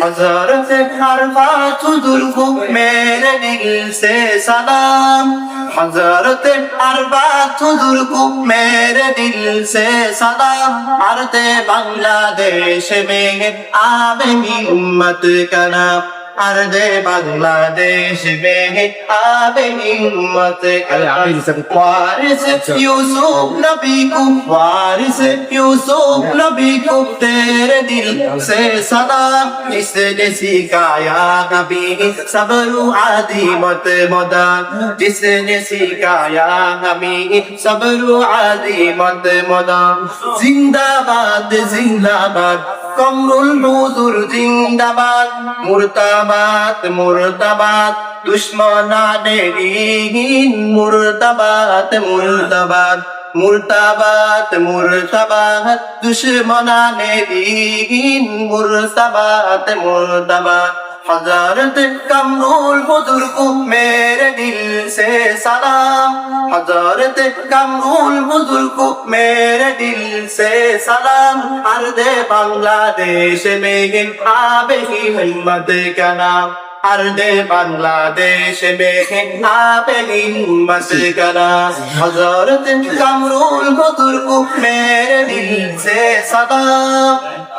Hazreti Arbatul Kukmele dilse salam Hazreti Arbatul Kukmele dilse salam Arte Bangladesh mein aave ummat ka naam Bangladesh में आबेगी उम्मत का नाम अर्ध बांग्लादेश में आबेगी उम्मत का नाम वारिस यूसुफ नबी को वारिस यूसुफ नबी को तेरे दिल से सलाम जिसने सिखाया नबी सब्र आदि मत मदान जिसने सिखाया नबी सब्र आदि मत मदान जिंदाबाद जिंदाबाद কমরুল বুজুর জিন্দাবাদ মুর্তাবাদ মুর্তাবাদ। দুশ্মনাদেরহীন মুর্তাবাদ দুশ্মনা মুর্তাবাদ মুর্তাবাদ। দুশ্মনাদেরহীন মুর্তাবাদ মুর্তাবাদ। حضرت کمرول بزرگ میرے دل سے سلام حضرت کمرول بزرگ میرے دل سے سلام عرض بنگلہ دیش میں آب ہی ہمت کا نام আরদে বাংলাদেশে মেঘে আপেলিন মাসকারা। হযরত কামরুল মতুরকু মেরে দিল সে সদা।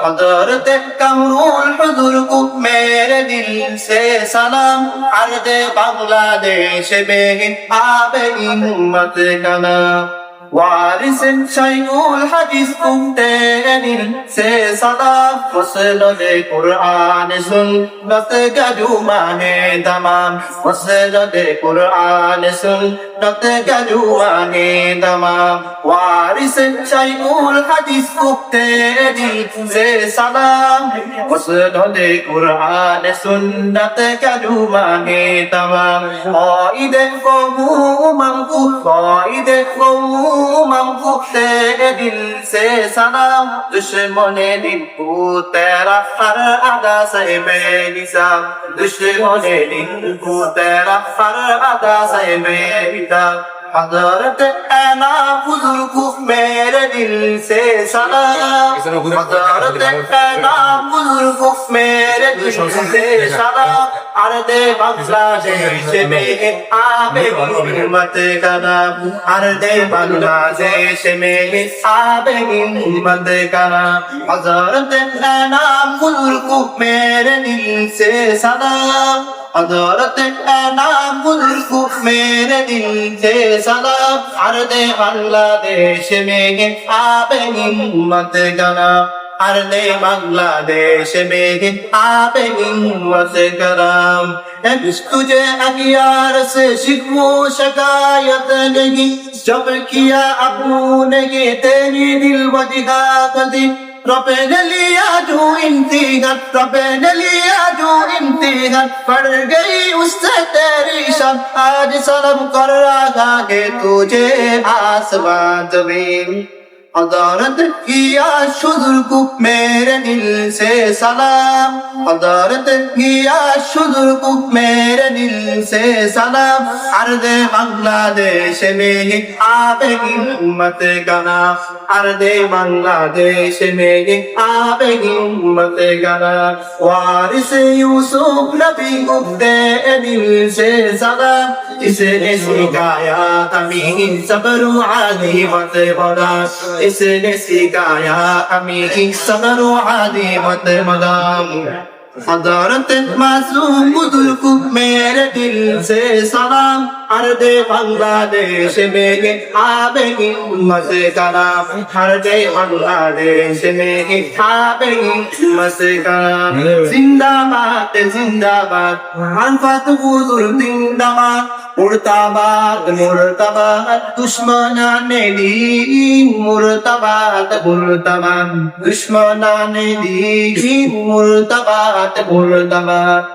হযরত কামরুল মতুরকু মেরে দিল সে সালাম আরদে বাংলাদেশে মেঘে আপেলিন মাসকারা। وارث شيء الحديث قم تاني سي صدا فصل القرآن سن نتقدو ماني دمان فصل القرآن سن نتقدو ماني دمان وارث شيء الحديث قم تاني سي صدا فصل القرآن سن نتقدو ماني دمان قائد قوم من قائد قوم منفوق سے دل سے سلام دشمن دن کو تیرا ہر ادا سے میں نظام دشمن دن کو تیرا ہر ادا سے میں نظام حضرت انا حضور کو میں से सलाम हजरत ऐना हुजूर को मेरे दिल से सलाम अर्दे बांग्लादेश में आबे हिम्मत का नाम अर्दे बांग्लादेश में आबे हिम्मत का नाम हजरत नाम हुजूर को मेरे दिल से सलाम حضرت انام ملک میرے دل سے سلام عرض بنگلہ دیش میں آپ ہمت کرا عرض بنگلہ دیش میں آپ ہمت کرام تجھے اگیار سے شکو شکایت نہیں جب کیا ابو نے یہ تیری دل وجہ دی ربنا ليادو انتقد ربنا ليادو انتقد پڑ पड़ गई उससे तेरी شب आज سلم کر رہا ہے تجھے آسمان زمین आसमान जमीन अदालत किया शुद्र को मेरे दिल से सलाम अदालत किया शुद्र को मेरे दिल से सलाम अर्द बांग्लादेश में आबे हिम्मत का नाम अर्द बांग्लादेश में आबे हिम्मत का नाम वारिस यूसुफ नबी को तेरे दिल से सलाम इसने सिखाया तमीन सब्र आदि मत बना इसने सिखाया अमीर सबर आदि मत मदाम हजरत मासूम बुजुर्ग को मेरे दिल से सलाम अर्द बांग्लादेश में आबे हिम्मत का नाम अर्द बांग्लादेश में आबे हिम्मत का नाम जिंदाबाद जिंदाबाद अनफत बुजुर्ग जिंदाबाद मुर्ताबाद मुर्ताबाद दुश्मनाने दीन मुर्ताबाद मुर्ताबाद दुश्मनाने दीन मुर्ताबाद मुर्ताबाद